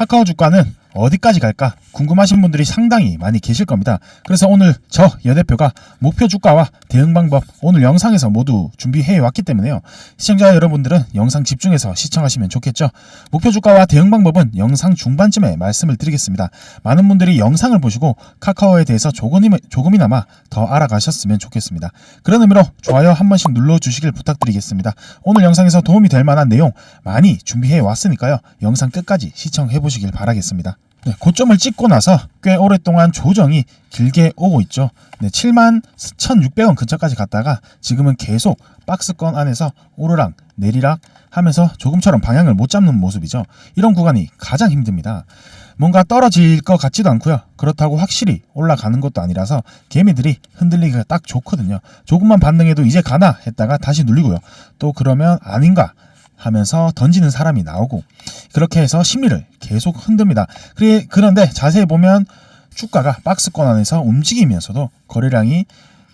카카오 주가는 어디까지 갈까 궁금하신 분들이 상당히 많이 계실 겁니다. 그래서 오늘 저 여대표가 목표 주가와 대응 방법 오늘 영상에서 모두 준비해 왔기 때문에요. 시청자 여러분들은 영상 집중해서 시청하시면 좋겠죠. 목표 주가와 대응 방법은 영상 중반쯤에 말씀을 드리겠습니다. 많은 분들이 영상을 보시고 카카오에 대해서 조금이나, 조금이나마 더 알아가셨으면 좋겠습니다. 그런 의미로 좋아요 한 번씩 눌러주시길 부탁드리겠습니다. 오늘 영상에서 도움이 될 만한 내용 많이 준비해 왔으니까요. 영상 끝까지 시청해 보시길 바라겠습니다. 네, 고점을 찍고 나서 꽤 오랫동안 조정이 길게 오고 있죠. 네, 7만 1,600원 근처까지 갔다가 지금은 계속 박스권 안에서 오르락 내리락 하면서 조금처럼 방향을 못 잡는 모습이죠. 이런 구간이 가장 힘듭니다. 뭔가 떨어질 것 같지도 않고요. 그렇다고 확실히 올라가는 것도 아니라서 개미들이 흔들리기가 딱 좋거든요. 조금만 반등해도 이제 가나 했다가 다시 눌리고요. 또 그러면 아닌가 하면서 던지는 사람이 나오고 그렇게 해서 심리를 계속 흔듭니다. 그런데 자세히 보면 주가가 박스권 안에서 움직이면서도 거래량이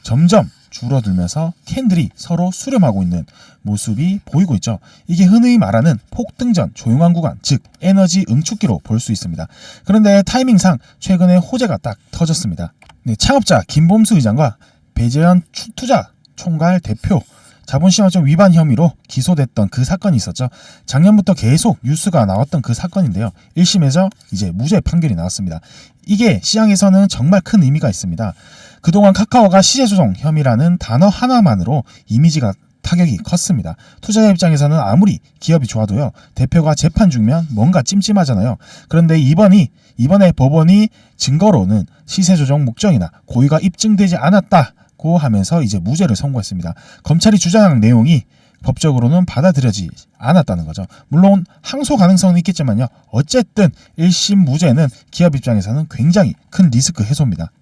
점점 줄어들면서 캔들이 서로 수렴하고 있는 모습이 보이고 있죠. 이게 흔히 말하는 폭등전 조용한 구간, 즉 에너지 응축기로 볼 수 있습니다. 그런데 타이밍상 최근에 호재가 딱 터졌습니다. 네, 창업자 김범수 의장과 배재현 추- 투자 총괄 대표 자본시장법 위반 혐의로 기소됐던 그 사건이 있었죠. 작년부터 계속 뉴스가 나왔던 그 사건인데요. 1심에서 이제 무죄 판결이 나왔습니다. 이게 시장에서는 정말 큰 의미가 있습니다. 그동안 카카오가 시세 조정 혐의라는 단어 하나만으로 이미지가 타격이 컸습니다. 투자자 입장에서는 아무리 기업이 좋아도요. 대표가 재판 중이면 뭔가 찜찜하잖아요. 그런데 이번이 이번에 법원이 증거로는 시세 조정 목적이나 고의가 입증되지 않았다 고 하면서 이제 무죄를 선고했습니다. 검찰이 주장한 내용이 법적으로는 받아들여지지 않았다는 거죠. 물론 항소 가능성은 있겠지만요. 어쨌든 1심 무죄는 기업 입장에서는 굉장히 큰 리스크 해소입니다.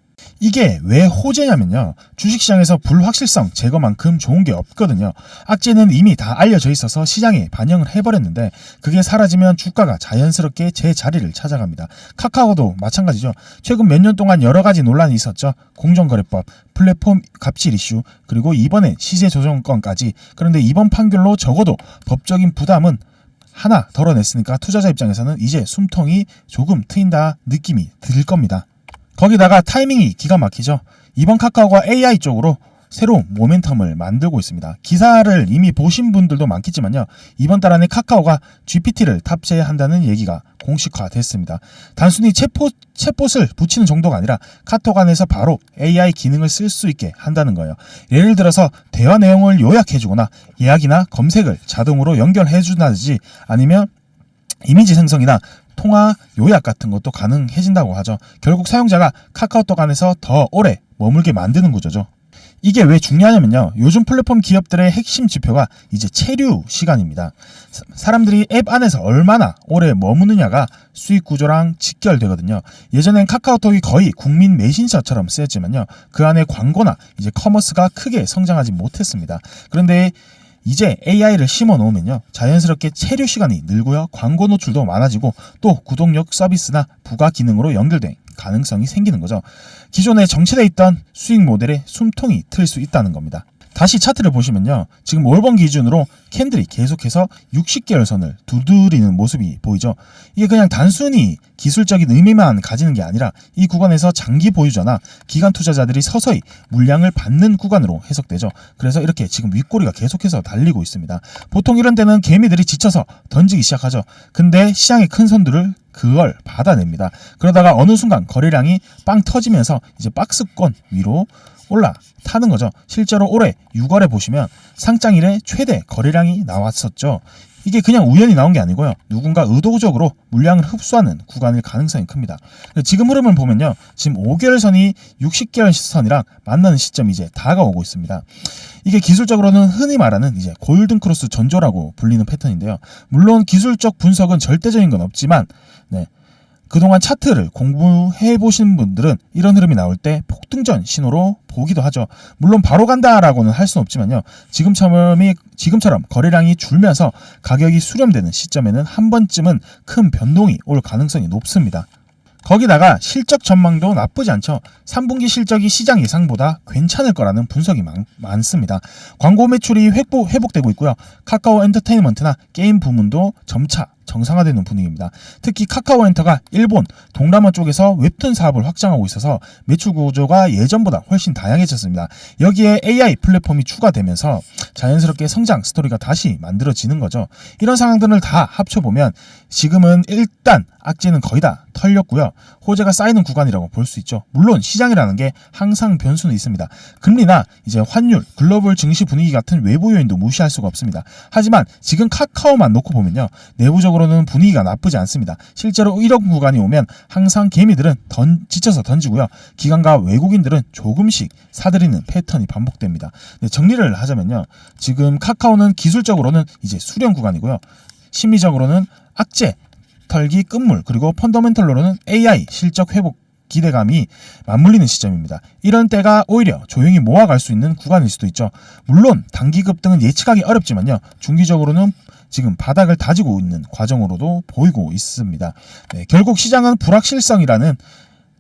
이게 왜 호재냐면요. 주식시장에서 불확실성 제거만큼 좋은 게 없거든요. 악재는 이미 다 알려져 있어서 시장에 반영을 해버렸는데 그게 사라지면 주가가 자연스럽게 제 자리를 찾아갑니다. 카카오도 마찬가지죠. 최근 몇 년 동안 여러 가지 논란이 있었죠. 공정거래법, 플랫폼 갑질 이슈, 그리고 이번에 시세 조정권까지. 그런데 이번 판결로 적어도 법적인 부담은 하나 덜어냈으니까 투자자 입장에서는 이제 숨통이 조금 트인다 느낌이 들 겁니다. 거기다가 타이밍이 기가 막히죠. 이번 카카오가 AI 쪽으로 새로운 모멘텀을 만들고 있습니다. 기사를 이미 보신 분들도 많겠지만요. 이번 달 안에 카카오가 GPT를 탑재한다는 얘기가 공식화됐습니다. 단순히 챗봇, 챗봇을 붙이는 정도가 아니라 카톡 안에서 바로 AI 기능을 쓸 수 있게 한다는 거예요. 예를 들어서 대화 내용을 요약해주거나 예약이나 검색을 자동으로 연결해준다든지 아니면 이미지 생성이나 통화 요약 같은 것도 가능해진다고 하죠. 결국 사용자가 카카오톡 안에서 더 오래 머물게 만드는 구조죠. 이게 왜 중요하냐면요. 요즘 플랫폼 기업들의 핵심 지표가 이제 체류 시간입니다. 사- 사람들이 앱 안에서 얼마나 오래 머무느냐가 수익 구조랑 직결되거든요. 예전엔 카카오톡이 거의 국민 메신저처럼 쓰였지만요. 그 안에 광고나 이제 커머스가 크게 성장하지 못했습니다. 그런데 이제 AI를 심어 놓으면요. 자연스럽게 체류 시간이 늘고요. 광고 노출도 많아지고 또 구독력 서비스나 부가 기능으로 연결된 가능성이 생기는 거죠. 기존에 정체돼 있던 수익 모델에 숨통이 트일 수 있다는 겁니다. 다시 차트를 보시면요. 지금 월번 기준으로 캔들이 계속해서 60개월 선을 두드리는 모습이 보이죠. 이게 그냥 단순히 기술적인 의미만 가지는 게 아니라 이 구간에서 장기 보유자나 기관 투자자들이 서서히 물량을 받는 구간으로 해석되죠. 그래서 이렇게 지금 윗꼬리가 계속해서 달리고 있습니다. 보통 이런 때는 개미들이 지쳐서 던지기 시작하죠. 근데 시장의 큰 선들을 그걸 받아냅니다. 그러다가 어느 순간 거래량이 빵 터지면서 이제 박스권 위로 올라타는 거죠. 실제로 올해 6월에 보시면 상장일에 최대 거래량 이 나왔었죠. 이게 그냥 우연히 나온 게 아니고요. 누군가 의도적으로 물량을 흡수하는 구간일 가능성이 큽니다. 지금 흐름을 보면요. 지금 5개월 선이 60개월 선이랑 만나는 시점이 이제 다가오고 있습니다. 이게 기술적으로는 흔히 말하는 이제 골든 크로스 전조라고 불리는 패턴인데요. 물론 기술적 분석은 절대적인 건 없지만 네. 그동안 차트를 공부해 보신 분들은 이런 흐름이 나올 때 폭등전 신호로 보기도 하죠. 물론 바로 간다라고는 할 수는 없지만요. 지금처럼 지금처럼 거래량이 줄면서 가격이 수렴되는 시점에는 한 번쯤은 큰 변동이 올 가능성이 높습니다. 거기다가 실적 전망도 나쁘지 않죠. 3분기 실적이 시장 예상보다 괜찮을 거라는 분석이 많, 많습니다. 광고 매출이 회복, 회복되고 있고요. 카카오 엔터테인먼트나 게임 부문도 점차 정상화되는 분위기입니다. 특히 카카오 엔터가 일본, 동남아 쪽에서 웹툰 사업을 확장하고 있어서 매출 구조가 예전보다 훨씬 다양해졌습니다. 여기에 AI 플랫폼이 추가되면서 자연스럽게 성장 스토리가 다시 만들어지는 거죠. 이런 상황들을 다 합쳐보면 지금은 일단 악재는 거의 다 털렸고요. 호재가 쌓이는 구간이라고 볼 수 있죠. 물론 시장이라는 게 항상 변수는 있습니다. 금리나 이제 환율, 글로벌 증시 분위기 같은 외부 요인도 무시할 수가 없습니다. 하지만 지금 카카오만 놓고 보면요. 내부적으로 는 분위기가 나쁘지 않습니다. 실제로 이런 구간이 오면 항상 개미들은 던, 지쳐서 던지고요. 기관과 외국인들은 조금씩 사들이는 패턴이 반복됩니다. 네, 정리를 하자면요. 지금 카카오는 기술적으로는 이제 수렴 구간이고요. 심리적으로는 악재, 털기 끝물 그리고 펀더멘털로는 AI 실적 회복 기대감이 맞물리는 시점입니다. 이런 때가 오히려 조용히 모아갈 수 있는 구간일 수도 있죠. 물론 단기 급등은 예측하기 어렵지만요. 중기적으로는 지금 바닥을 다지고 있는 과정으로도 보이고 있습니다. 네, 결국 시장은 불확실성이라는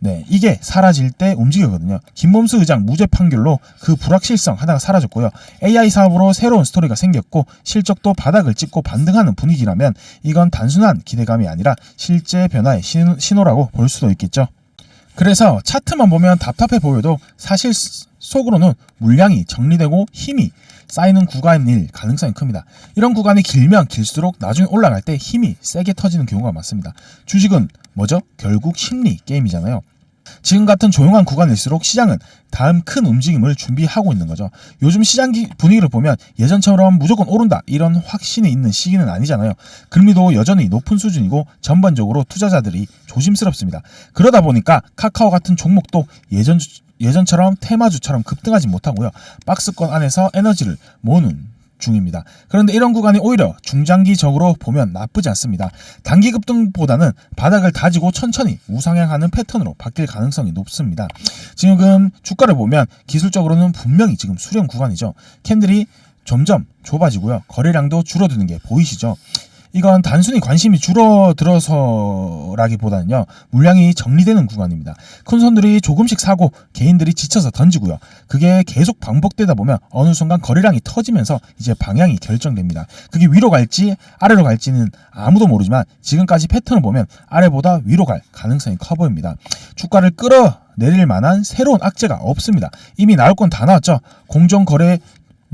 네, 이게 사라질 때 움직이거든요. 김범수 의장 무죄 판결로 그 불확실성 하나가 사라졌고요. AI 사업으로 새로운 스토리가 생겼고 실적도 바닥을 찍고 반등하는 분위기라면 이건 단순한 기대감이 아니라 실제 변화의 신- 신호라고 볼 수도 있겠죠. 그래서 차트만 보면 답답해 보여도 사실 속으로는 물량이 정리되고 힘이 쌓이는 구간일 가능성이 큽니다. 이런 구간이 길면 길수록 나중에 올라갈 때 힘이 세게 터지는 경우가 많습니다. 주식은 뭐죠? 결국 심리 게임이잖아요. 지금 같은 조용한 구간일수록 시장은 다음 큰 움직임을 준비하고 있는 거죠. 요즘 시장 기- 분위기를 보면 예전처럼 무조건 오른다 이런 확신이 있는 시기는 아니잖아요. 금리도 여전히 높은 수준이고 전반적으로 투자자들이 조심스럽습니다. 그러다 보니까 카카오 같은 종목도 예전 예전처럼 테마주처럼 급등하지 못하고요. 박스권 안에서 에너지를 모으는 중입니다. 그런데 이런 구간이 오히려 중장기적으로 보면 나쁘지 않습니다. 단기 급등보다는 바닥을 다지고 천천히 우상향하는 패턴으로 바뀔 가능성이 높습니다. 지금 주가를 보면 기술적으로는 분명히 지금 수렴 구간이죠. 캔들이 점점 좁아지고요. 거래량도 줄어드는 게 보이시죠? 이건 단순히 관심이 줄어들어서라기보다는요 물량이 정리되는 구간입니다. 큰 손들이 조금씩 사고 개인들이 지쳐서 던지고요. 그게 계속 반복되다 보면 어느 순간 거래량이 터지면서 이제 방향이 결정됩니다. 그게 위로 갈지 아래로 갈지는 아무도 모르지만 지금까지 패턴을 보면 아래보다 위로 갈 가능성이 커 보입니다. 주가를 끌어 내릴 만한 새로운 악재가 없습니다. 이미 나올 건 다 나왔죠. 공정거래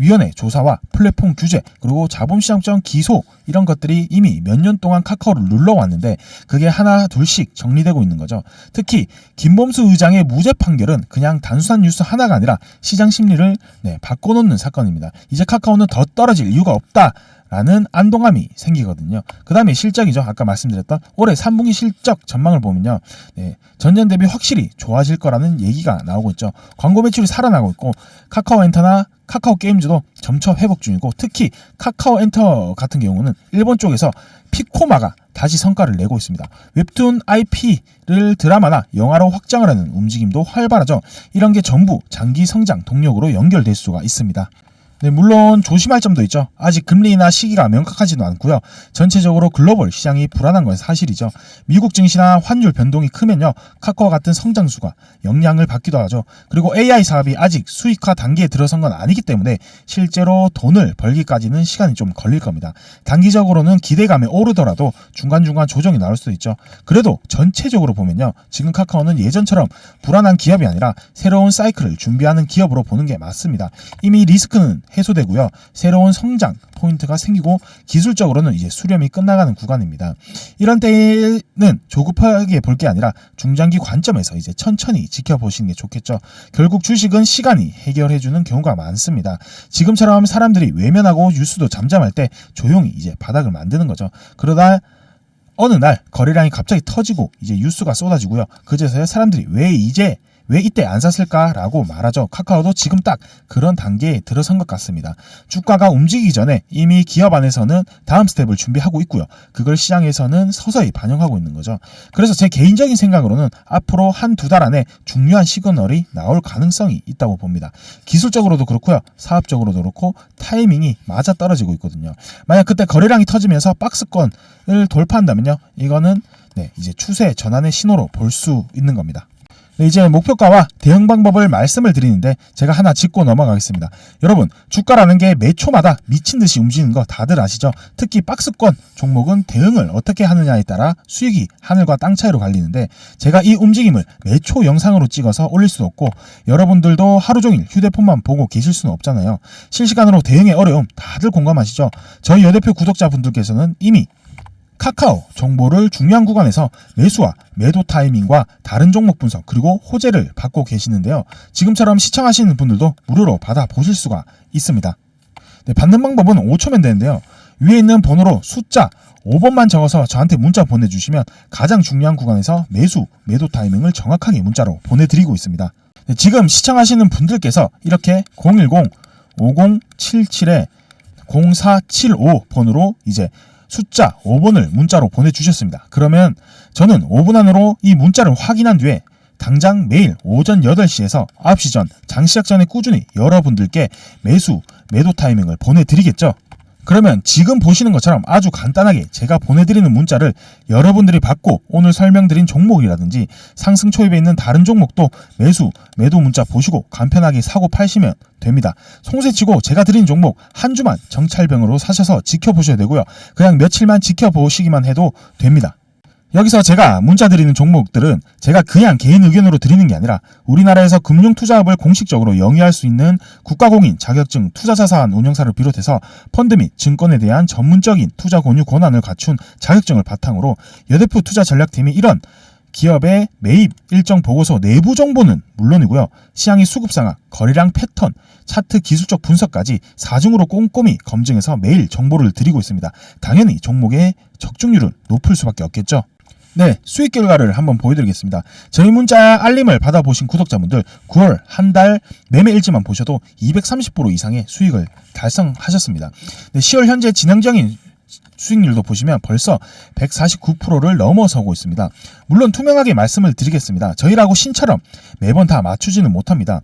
위원회 조사와 플랫폼 규제 그리고 자본시장청 기소 이런 것들이 이미 몇 년 동안 카카오를 눌러왔는데 그게 하나 둘씩 정리되고 있는 거죠. 특히 김범수 의장의 무죄 판결은 그냥 단순한 뉴스 하나가 아니라 시장 심리를 네, 바꿔놓는 사건입니다. 이제 카카오는 더 떨어질 이유가 없다. 라는 안동함이 생기거든요. 그 다음에 실적이죠. 아까 말씀드렸던 올해 3분기 실적 전망을 보면요. 네, 전년 대비 확실히 좋아질 거라는 얘기가 나오고 있죠. 광고 매출이 살아나고 있고 카카오 엔터나 카카오 게임즈도 점차 회복 중이고 특히 카카오 엔터 같은 경우는 일본 쪽에서 피코마가 다시 성과를 내고 있습니다. 웹툰 IP를 드라마나 영화로 확장을 하는 움직임도 활발하죠. 이런 게 전부 장기 성장 동력으로 연결될 수가 있습니다. 네, 물론 조심할 점도 있죠. 아직 금리나 시기가 명확하지도 않고요. 전체적으로 글로벌 시장이 불안한 건 사실이죠. 미국 증시나 환율 변동이 크면요. 카카오 같은 성장수가 영향을 받기도 하죠. 그리고 AI 사업이 아직 수익화 단계에 들어선 건 아니기 때문에 실제로 돈을 벌기까지는 시간이 좀 걸릴 겁니다. 단기적으로는 기대감에 오르더라도 중간중간 조정이 나올 수도 있죠. 그래도 전체적으로 보면요. 지금 카카오는 예전처럼 불안한 기업이 아니라 새로운 사이클을 준비하는 기업으로 보는 게 맞습니다. 이미 리스크는 해소되고요. 새로운 성장 포인트가 생기고 기술적으로는 이제 수렴이 끝나가는 구간입니다. 이런 때는 조급하게 볼 게 아니라 중장기 관점에서 이제 천천히 지켜보시는 게 좋겠죠. 결국 주식은 시간이 해결해주는 경우가 많습니다. 지금처럼 사람들이 외면하고 뉴스도 잠잠할 때 조용히 이제 바닥을 만드는 거죠. 그러다 어느 날 거래량이 갑자기 터지고 이제 뉴스가 쏟아지고요. 그제서야 사람들이 왜 이제 왜 이때 안 샀을까라고 말하죠. 카카오도 지금 딱 그런 단계에 들어선 것 같습니다. 주가가 움직이기 전에 이미 기업 안에서는 다음 스텝을 준비하고 있고요. 그걸 시장에서는 서서히 반영하고 있는 거죠. 그래서 제 개인적인 생각으로는 앞으로 한 두 달 안에 중요한 시그널이 나올 가능성이 있다고 봅니다. 기술적으로도 그렇고요. 사업적으로도 그렇고 타이밍이 맞아 떨어지고 있거든요. 만약 그때 거래량이 터지면서 박스권을 돌파한다면요. 이거는 네, 이제 추세 전환의 신호로 볼 수 있는 겁니다. 네, 이제 목표가와 대응 방법을 말씀을 드리는데 제가 하나 짚고 넘어가겠습니다. 여러분 주가라는 게 매 초마다 미친 듯이 움직이는 거 다들 아시죠? 특히 박스권 종목은 대응을 어떻게 하느냐에 따라 수익이 하늘과 땅 차이로 갈리는데 제가 이 움직임을 매초 영상으로 찍어서 올릴 수도 없고 여러분들도 하루 종일 휴대폰만 보고 계실 수는 없잖아요. 실시간으로 대응의 어려움 다들 공감하시죠? 저희 여대표 구독자분들께서는 이미 카카오 정보를 중요한 구간에서 매수와 매도 타이밍과 다른 종목 분석 그리고 호재를 받고 계시는데요. 지금처럼 시청하시는 분들도 무료로 받아 보실 수가 있습니다. 네, 받는 방법은 5초면 되는데요. 위에 있는 번호로 숫자 5번만 적어서 저한테 문자 보내주시면 가장 중요한 구간에서 매수, 매도 타이밍을 정확하게 문자로 보내드리고 있습니다. 네, 지금 시청하시는 분들께서 이렇게 010-5077에 0475 번호로 이제 숫자 5번을 문자로 보내주셨습니다. 그러면 저는 5분 안으로 이 문자를 확인한 뒤에 당장 매일 오전 8시에서 9시 전 장시작 전에 꾸준히 여러분들께 매수, 매도 타이밍을 보내드리겠죠. 그러면 지금 보시는 것처럼 아주 간단하게 제가 보내드리는 문자를 여러분들이 받고 오늘 설명드린 종목이라든지 상승 초입에 있는 다른 종목도 매수, 매도 문자 보시고 간편하게 사고 파시면 됩니다. 송세치고 제가 드린 종목 한 주만 정찰병으로 사셔서 지켜보셔야 되고요. 그냥 며칠만 지켜보시기만 해도 됩니다. 여기서 제가 문자 드리는 종목들은 제가 그냥 개인 의견으로 드리는 게 아니라 우리나라에서 금융투자업을 공식적으로 영위할 수 있는 국가공인 자격증 투자자산 운영사를 비롯해서 펀드 및 증권에 대한 전문적인 투자 권유 권한을 갖춘 자격증을 바탕으로 여대표 투자 전략팀이 이런 기업의 매입 일정 보고서 내부 정보는 물론이고요. 시장의 수급 상황, 거래량 패턴, 차트 기술적 분석까지 사중으로 꼼꼼히 검증해서 매일 정보를 드리고 있습니다. 당연히 종목의 적중률은 높을 수밖에 없겠죠. 네, 수익 결과를 한번 보여드리겠습니다. 저희 문자 알림을 받아보신 구독자분들 9월 한 달 매매 일지만 보셔도 230% 이상의 수익을 달성하셨습니다. 네, 10월 현재 진행적인 수익률도 보시면 벌써 149%를 넘어서고 있습니다. 물론 투명하게 말씀을 드리겠습니다. 저희라고 신처럼 매번 다 맞추지는 못합니다.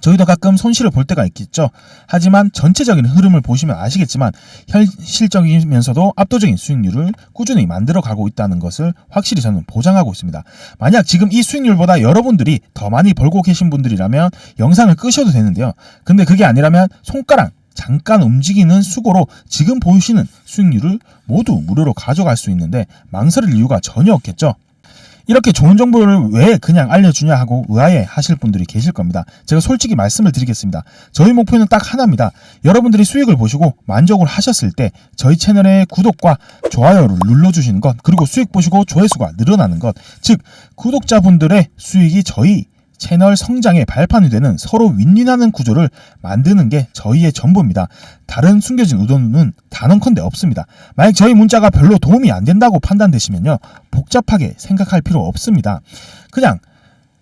저희도 가끔 손실을 볼 때가 있겠죠. 하지만 전체적인 흐름을 보시면 아시겠지만 현실적이면서도 압도적인 수익률을 꾸준히 만들어 가고 있다는 것을 확실히 저는 보장하고 있습니다. 만약 지금 이 수익률보다 여러분들이 더 많이 벌고 계신 분들이라면 영상을 끄셔도 되는데요. 근데 그게 아니라면 손가락 잠깐 움직이는 수고로 지금 보이시는 수익률을 모두 무료로 가져갈 수 있는데 망설일 이유가 전혀 없겠죠. 이렇게 좋은 정보를 왜 그냥 알려주냐 하고 의아해 하실 분들이 계실 겁니다. 제가 솔직히 말씀을 드리겠습니다. 저희 목표는 딱 하나입니다. 여러분들이 수익을 보시고 만족을 하셨을 때 저희 채널의 구독과 좋아요를 눌러주시는 것, 그리고 수익 보시고 조회수가 늘어나는 것, 즉 구독자분들의 수익이 저희 채널 성장의 발판이 되는 서로 윈윈하는 구조를 만드는 게 저희의 전부입니다. 다른 숨겨진 의도는 단언컨대 없습니다. 만약 저희 문자가 별로 도움이 안 된다고 판단되시면요. 복잡하게 생각할 필요 없습니다. 그냥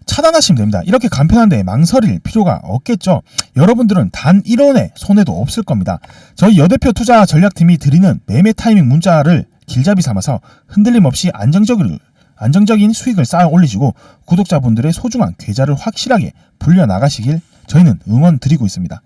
차단하시면 됩니다. 이렇게 간편한데 망설일 필요가 없겠죠. 여러분들은 단 1원의 손해도 없을 겁니다. 저희 여대표 투자 전략팀이 드리는 매매 타이밍 문자를 길잡이 삼아서 흔들림 없이 안정적으로 안정적인 수익을 쌓아 올리시고 구독자분들의 소중한 계좌를 확실하게 불려 나가시길 저희는 응원 드리고 있습니다.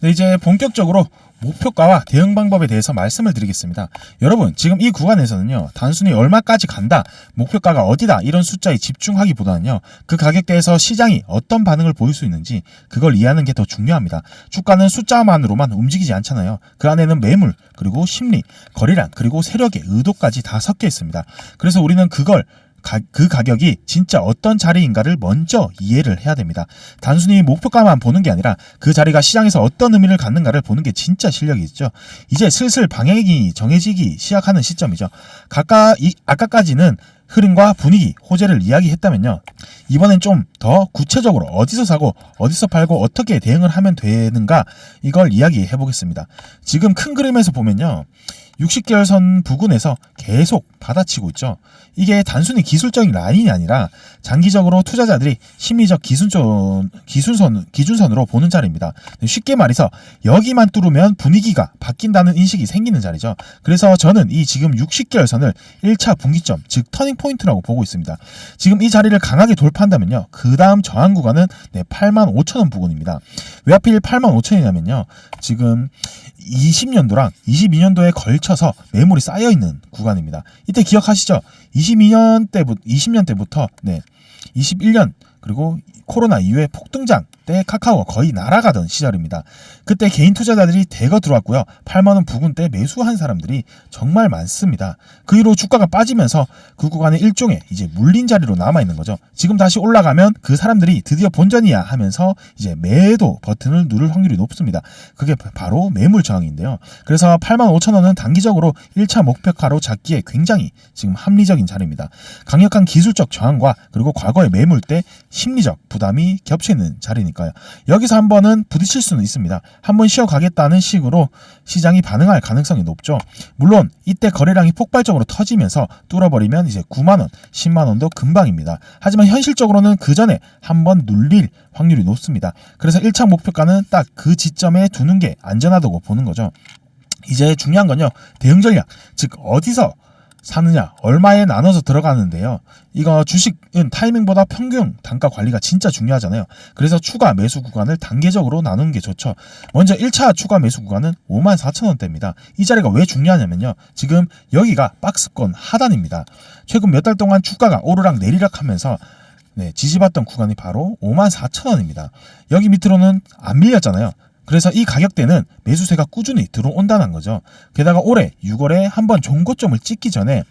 네, 이제 본격적으로 목표가와 대응 방법에 대해서 말씀을 드리겠습니다. 여러분, 지금 이 구간에서는요, 단순히 얼마까지 간다, 목표가가 어디다, 이런 숫자에 집중하기보다는요, 그 가격대에서 시장이 어떤 반응을 보일 수 있는지, 그걸 이해하는 게 더 중요합니다. 주가는 숫자만으로만 움직이지 않잖아요. 그 안에는 매물, 그리고 심리, 거래량, 그리고 세력의 의도까지 다 섞여 있습니다. 그래서 우리는 그걸 가, 그 가격이 진짜 어떤 자리인가를 먼저 이해를 해야 됩니다. 단순히 목표가만 보는 게 아니라 그 자리가 시장에서 어떤 의미를 갖는가를 보는 게 진짜 실력이죠. 이제 슬슬 방향이 정해지기 시작하는 시점이죠. 각각 이, 아까까지는 흐름과 분위기, 호재를 이야기했다면요. 이번엔 좀 더 구체적으로 어디서 사고 어디서 팔고 어떻게 대응을 하면 되는가 이걸 이야기해 보겠습니다. 지금 큰 그림에서 보면요. 60개월선 부근에서 계속 받아치고 있죠. 이게 단순히 기술적인 라인이 아니라 장기적으로 투자자들이 심리적 기준선, 기준선, 기준선으로 보는 자리입니다. 쉽게 말해서 여기만 뚫으면 분위기가 바뀐다는 인식이 생기는 자리죠. 그래서 저는 이 지금 60개월선을 1차 분기점, 즉 터닝 포인트라고 보고 있습니다. 지금 이 자리를 강하게 돌파한다면요. 그 다음 저항 구간은 네, 8만 5천 원 부근입니다. 왜 하필 8만 5천이냐면요. 지금 20년도랑 22년도에 걸쳐서 매물이 쌓여 있는 구간입니다. 이때 기억하시죠? 22년 때부터 20년 때부터 네. 21년 그리고 코로나 이후에 폭등장 때 카카오가 거의 날아가던 시절입니다. 그때 개인 투자자들이 대거 들어왔고요. 8만원 부근 때 매수한 사람들이 정말 많습니다. 그 이후로 주가가 빠지면서 그 구간에 일종의 이제 물린 자리로 남아있는 거죠. 지금 다시 올라가면 그 사람들이 드디어 본전이야 하면서 이제 매도 버튼을 누를 확률이 높습니다. 그게 바로 매물 저항인데요. 그래서 8만 5천 원은 단기적으로 1차 목표가로 잡기에 굉장히 지금 합리적인 자리입니다. 강력한 기술적 저항과 그리고 과거의 매물 때 심리적 부담이 겹쳐 있는 자리니까요. 여기서 한 번은 부딪힐 수는 있습니다. 한번 쉬어가겠다는 식으로 시장이 반응할 가능성이 높죠. 물론 이때 거래량이 폭발적으로 터지면서 뚫어버리면 이제 9만 원, 10만 원도 금방입니다. 하지만 현실적으로는 그 전에 한번 눌릴 확률이 높습니다. 그래서 1차 목표가는 딱 그 지점에 두는 게 안전하다고 보는 거죠. 이제 중요한 건요. 대응 전략. 즉 어디서 사느냐, 얼마에 나눠서 들어가는데요. 이거 주식은 타이밍보다 평균 단가 관리가 진짜 중요하잖아요. 그래서 추가 매수 구간을 단계적으로 나누는 게 좋죠. 먼저 1차 추가 매수 구간은 54,000원대입니다. 이 자리가 왜 중요하냐면요. 지금 여기가 박스권 하단입니다. 최근 몇 달 동안 주가가 오르락 내리락 하면서 네, 지지받던 구간이 바로 54,000원입니다. 여기 밑으로는 안 밀렸잖아요. 그래서 이 가격대는 매수세가 꾸준히 들어온다는 거죠. 게다가 올해 6월에 한번 종고점을 찍기 전에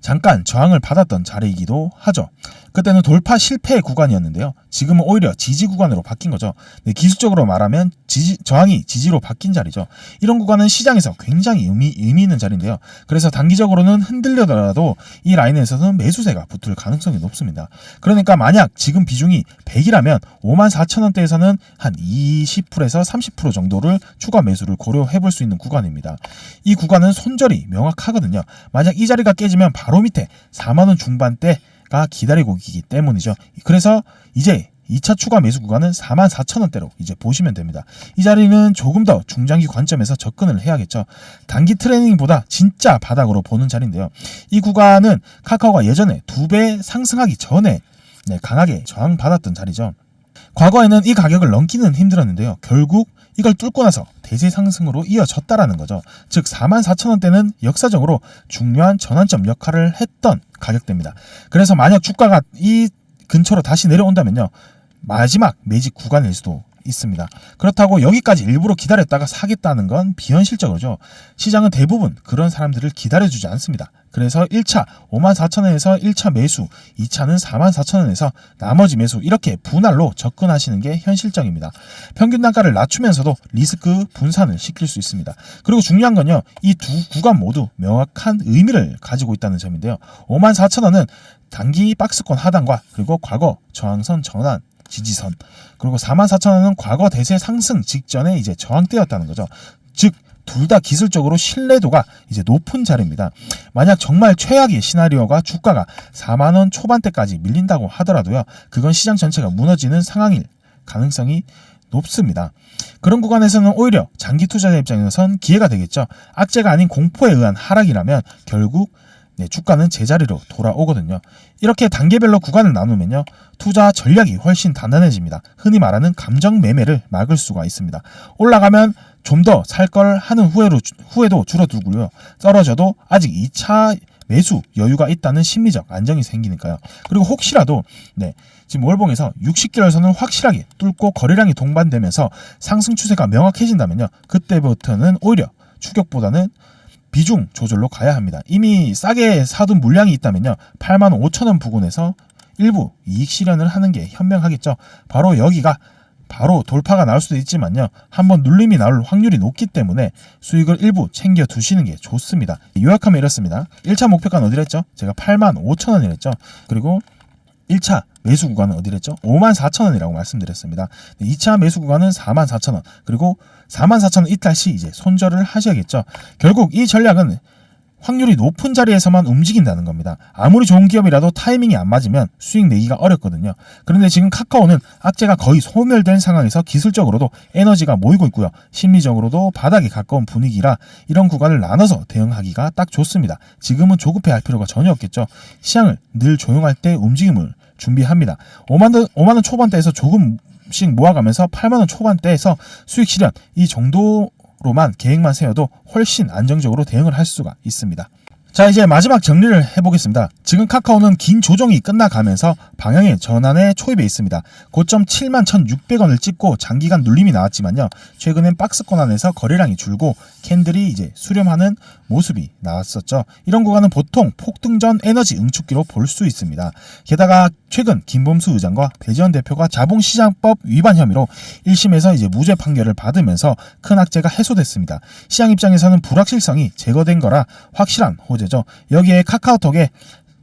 잠깐 저항을 받았던 자리이기도 하죠. 그때는 돌파 실패 구간이었는데요. 지금은 오히려 지지 구간으로 바뀐 거죠. 네, 기술적으로 말하면 지지, 저항이 지지로 바뀐 자리죠. 이런 구간은 시장에서 굉장히 의미, 의미 있는 자리인데요. 그래서 단기적으로는 흔들려더라도 이 라인에서는 매수세가 붙을 가능성이 높습니다. 그러니까 만약 지금 비중이 100이라면 5만 4천 원대에서는 한 20%에서 30% 정도를 추가 매수를 고려해 볼 수 있는 구간입니다. 이 구간은 손절이 명확하거든요. 만약 이 자리가 깨지면 바로 밑에 4만 원 중반대 가 기다리고 있기 때문이죠. 그래서 이제 2차 추가 매수 구간은 44,000원대로 이제 보시면 됩니다. 이 자리는 조금 더 중장기 관점에서 접근을 해야겠죠. 단기 트레이닝보다 진짜 바닥으로 보는 자리인데요. 이 구간은 카카오가 예전에 두 배 상승하기 전에 네, 강하게 저항받았던 자리죠. 과거에는 이 가격을 넘기는 힘들었는데요. 결국 이걸 뚫고 나서 대세 상승으로 이어졌다라는 거죠. 즉 44,000원대는 역사적으로 중요한 전환점 역할을 했던 가격대입니다. 그래서 만약 주가가 이 근처로 다시 내려온다면요. 마지막 매직 구간일 수도 있습니다. 그렇다고 여기까지 일부러 기다렸다가 사겠다는 건 비현실적이죠. 시장은 대부분 그런 사람들을 기다려주지 않습니다. 그래서 1차 54,000원에서 1차 매수, 2차는 44,000원에서 나머지 매수 이렇게 분할로 접근하시는 게 현실적입니다. 평균 단가를 낮추면서도 리스크 분산을 시킬 수 있습니다. 그리고 중요한 건요. 이 두 구간 모두 명확한 의미를 가지고 있다는 점인데요. 54,000원은 단기 박스권 하단과 그리고 과거 저항선 전환 지지선 그리고 44,000원은 과거 대세 상승 직전에 이제 저항대였다는 거죠. 즉 둘다 기술적으로 신뢰도가 이제 높은 자리입니다. 만약 정말 최악의 시나리오가 주가가 4만 원 초반대까지 밀린다고 하더라도요. 그건 시장 전체가 무너지는 상황일 가능성이 높습니다. 그런 구간에서는 오히려 장기 투자자 입장에선 기회가 되겠죠. 악재가 아닌 공포에 의한 하락이라면 결국 네, 주가는 제자리로 돌아오거든요. 이렇게 단계별로 구간을 나누면요. 투자 전략이 훨씬 단단해집니다. 흔히 말하는 감정 매매를 막을 수가 있습니다. 올라가면 좀 더 살 걸 하는 후회로, 후회도 줄어들고요. 떨어져도 아직 2차 매수 여유가 있다는 심리적 안정이 생기니까요. 그리고 혹시라도 네, 지금 월봉에서 60개월선을 확실하게 뚫고 거래량이 동반되면서 상승 추세가 명확해진다면요. 그때부터는 오히려 추격보다는 비중 조절로 가야 합니다. 이미 싸게 사둔 물량이 있다면요. 8만 5천 원 부근에서 일부 이익 실현을 하는 게 현명하겠죠. 바로 여기가 바로 돌파가 나올 수도 있지만요. 한번 눌림이 나올 확률이 높기 때문에 수익을 일부 챙겨 두시는 게 좋습니다. 요약하면 이렇습니다. 1차 목표가는 어디랬죠? 제가 8만 5천 원이랬죠. 그리고 1차 매수 구간은 어디랬죠? 5만 4천 원이라고 말씀드렸습니다. 2차 매수 구간은 4만 4천 원. 그리고 4만 4천 원 이탈 시 이제 손절을 하셔야겠죠. 결국 이 전략은 확률이 높은 자리에서만 움직인다는 겁니다. 아무리 좋은 기업이라도 타이밍이 안 맞으면 수익 내기가 어렵거든요. 그런데 지금 카카오는 악재가 거의 소멸된 상황에서 기술적으로도 에너지가 모이고 있고요. 심리적으로도 바닥에 가까운 분위기라 이런 구간을 나눠서 대응하기가 딱 좋습니다. 지금은 조급해 할 필요가 전혀 없겠죠. 시장을 늘 조용할 때 움직임을 준비합니다. 5만 원, 5만 원 초반대에서 조금씩 모아가면서 8만 원 초반대에서 수익 실현 이 정도 로만 계획만 세워도 훨씬 안정적으로 대응을 할 수가 있습니다. 자 이제 마지막 정리를 해보겠습니다. 지금 카카오는 긴 조정이 끝나가면서 방향의 전환에 초입해 있습니다. 고점 7만 1,600원을 찍고 장기간 눌림이 나왔지만요. 최근엔 박스권 안에서 거래량이 줄고 캔들이 이제 수렴하는 모습이 나왔었죠. 이런 구간은 보통 폭등 전 에너지 응축기로 볼 수 있습니다. 게다가 최근 김범수 의장과 배지원 대표가 자본시장법 위반 혐의로 1심에서 이제 무죄 판결을 받으면서 큰 악재가 해소됐습니다. 시장 입장에서는 불확실성이 제거된 거라 확실한 호재죠. 여기에 카카오톡에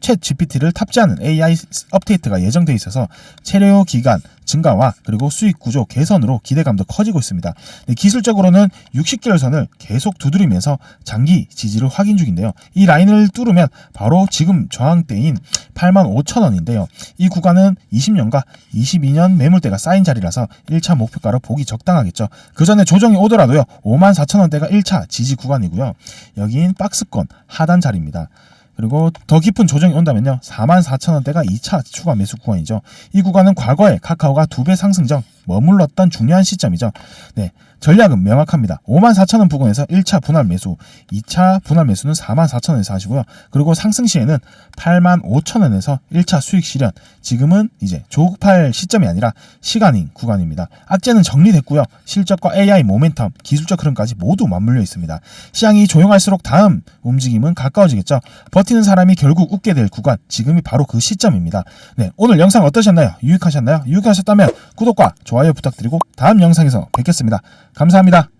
챗 GPT를 탑재하는 AI 업데이트가 예정돼 있어서 체류 기간 증가와 그리고 수익 구조 개선으로 기대감도 커지고 있습니다. 네, 기술적으로는 60개월 선을 계속 두드리면서 장기 지지를 확인 중인데요. 이 라인을 뚫으면 바로 지금 저항대인 85,000원인데요. 이 구간은 20년과 22년 매물대가 쌓인 자리라서 1차 목표가로 보기 적당하겠죠. 그 전에 조정이 오더라도요. 54,000원대가 1차 지지 구간이고요. 여긴 박스권 하단 자리입니다. 그리고 더 깊은 조정이 온다면요. 44,000원대가 2차 추가 매수 구간이죠. 이 구간은 과거에 카카오가 두 배 상승 전 머물렀던 중요한 시점이죠. 네. 전략은 명확합니다. 54,000원 부근에서 1차 분할 매수, 2차 분할 매수는 44,000원에서 하시고요. 그리고 상승 시에는 85,000원에서 1차 수익 실현. 지금은 이제 조급할 시점이 아니라 시간인 구간입니다. 악재는 정리됐고요. 실적과 AI 모멘텀, 기술적 흐름까지 모두 맞물려 있습니다. 시장이 조용할수록 다음 움직임은 가까워지겠죠. 버티는 사람이 결국 웃게 될 구간, 지금이 바로 그 시점입니다. 네, 오늘 영상 어떠셨나요? 유익하셨나요? 유익하셨다면 구독과 좋아요 부탁드리고 다음 영상에서 뵙겠습니다. 감사합니다.